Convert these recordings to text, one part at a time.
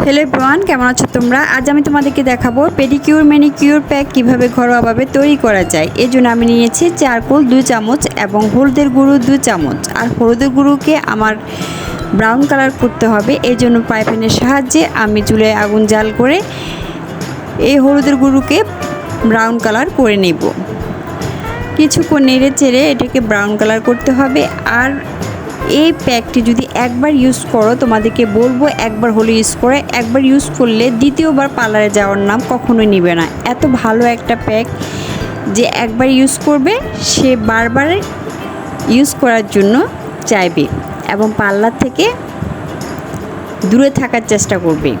Hello everyone কেমন আছো তোমরা? আজ আমি তোমাদেরকে দেখাবো পেডিকিউর ম্যানিকিউর প্যাক কীভাবে ঘরোয়াভাবে তৈরি করা যায়। এই জন্য আমি নিয়েছি চারকোল দুই চামচ এবং হলুদের গুঁড়ো দুই চামচ। আর হলুদের গুঁড়োকে আমার ব্রাউন কালার করতে হবে। এই জন্য পাইপেনের সাহায্যে আমি চুলে আগুন জাল করে এই হলুদের গুঁড়োকে ব্রাউন কালার করে নেব। কিছুক্ষণ নেড়ে চেড়ে এটাকে ব্রাউন কালার করতে হবে। আর এই প্যাকটি যদি একবার ইউজ করো, তোমাদেরকে বলব একবার হলে ইউজ করে। একবার ইউজ করলে দ্বিতীয়বার পার্লারে যাওয়ার নাম কখনোই নিবে না। এত ভালো একটা প্যাক যে একবার ইউজ করবে, সে বারবার ইউজ করার জন্য চাইবে এবং পার্লার থেকে দূরে থাকার চেষ্টা করবে।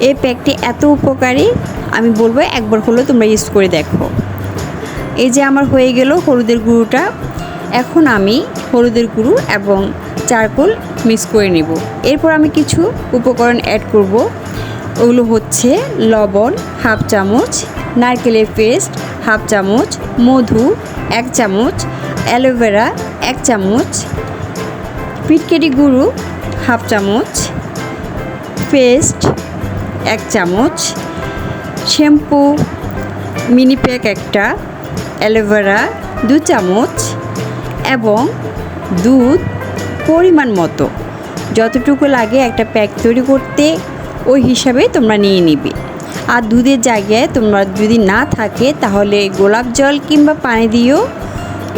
এই প্যাকটি এত উপকারী, আমি বলব একবার হলেও তোমরা ইউজ করে দেখো। এই যে আমার হয়ে গেল হলুদের গুঁড়োটা। এখন আমি হলুদের গুঁড়ো এবং চারকোল মিক্স করে নেব। এরপর আমি কিছু উপকরণ অ্যাড করব। ওগুলো হচ্ছে লবণ হাফ চামচ, নারকেলের পেস্ট হাফ চামচ, মধু এক চামচ অ্যালোভেরা এক চামচ পিটকেটি গুঁড়ো হাফ চামচ পেস্ট এক চামচ, শ্যাম্পু মিনি প্যাক একটা অ্যালোভেরা দু চামচ এবং দুধ পরিমাণ মতো। যতটুকু লাগে একটা প্যাক তৈরি করতে ওই হিসাবে তোমরা নিয়ে নিবে। আর দুধের জায়গায় তোমরা যদি না থাকে, তাহলে গোলাপ জল কিংবা পানি দিয়েও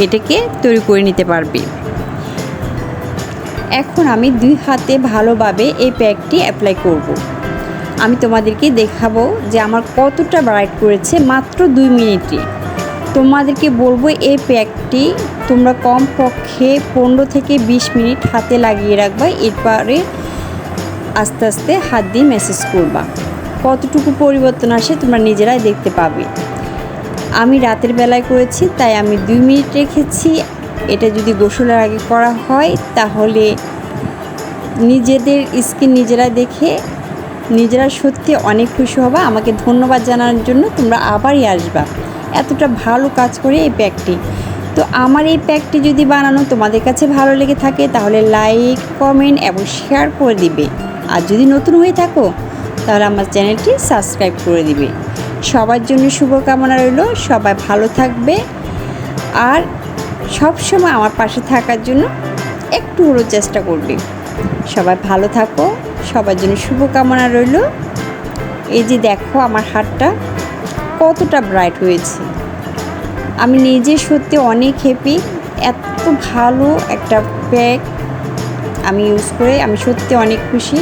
এটাকে তৈরি করে নিতে পারবে। এখন আমি দুই হাতে ভালোভাবে এই প্যাকটি অ্যাপ্লাই করব। আমি তোমাদেরকে দেখাবো যে আমার কতটা ব্রাইট করেছে মাত্র দুই মিনিটে। তোমাদেরকে বলব এই প্যাকটি তোমরা কম পক্ষে পনেরো থেকে বিশ মিনিট হাতে লাগিয়ে রাখবা, এরপরে আস্তে আস্তে হাত দিয়ে মেসেজ করবা। কতটুকু পরিবর্তন আসে তোমরা নিজেরাই দেখতে পাবে। আমি রাতের বেলায় করেছি, তাই আমি দুই মিনিট রেখেছি। এটা যদি গোসলের আগে করা হয়, তাহলে নিজেদের স্কিন নিজেরা দেখে, নিজেরা সত্যি অনেক খুশি হবা। আমাকে ধন্যবাদ জানানোর জন্য তোমরা আবারই আসবা। এতটা ভালো কাজ করে এই প্যাকটি। তো আমার এই প্যাকটি যদি বানানো তোমাদের কাছে ভালো লেগে থাকে, তাহলে লাইক, কমেন্ট এবং শেয়ার করে দিবে। আর যদি নতুন হয়ে থাকো, তাহলে আমার চ্যানেলটি সাবস্ক্রাইব করে দিবে। সবার জন্য শুভকামনা রইল, সবাই ভালো থাকবে। আর সব সময় আমার পাশে থাকার জন্য একটু হলেও চেষ্টা করবে। সবাই ভালো থাকো, সবার জন্য শুভকামনা রইল। এই যে দেখো আমার হাতটা। কতটা ব্রাইট হয়েছে। আমি নিজে সত্যি অনেক হ্যাপি এত ভালো একটা প্যাক আমি ইউজ করে আমি সত্যি অনেক খুশি,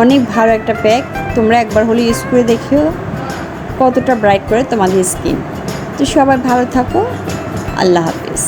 অনেক ভালো একটা প্যাক তোমরা একবার হলে ইউজ করে দেখিও কতটা ব্রাইট করে তোমাদের স্কিন তো সবাই ভালো থাকো, আল্লাহ হাফিজ।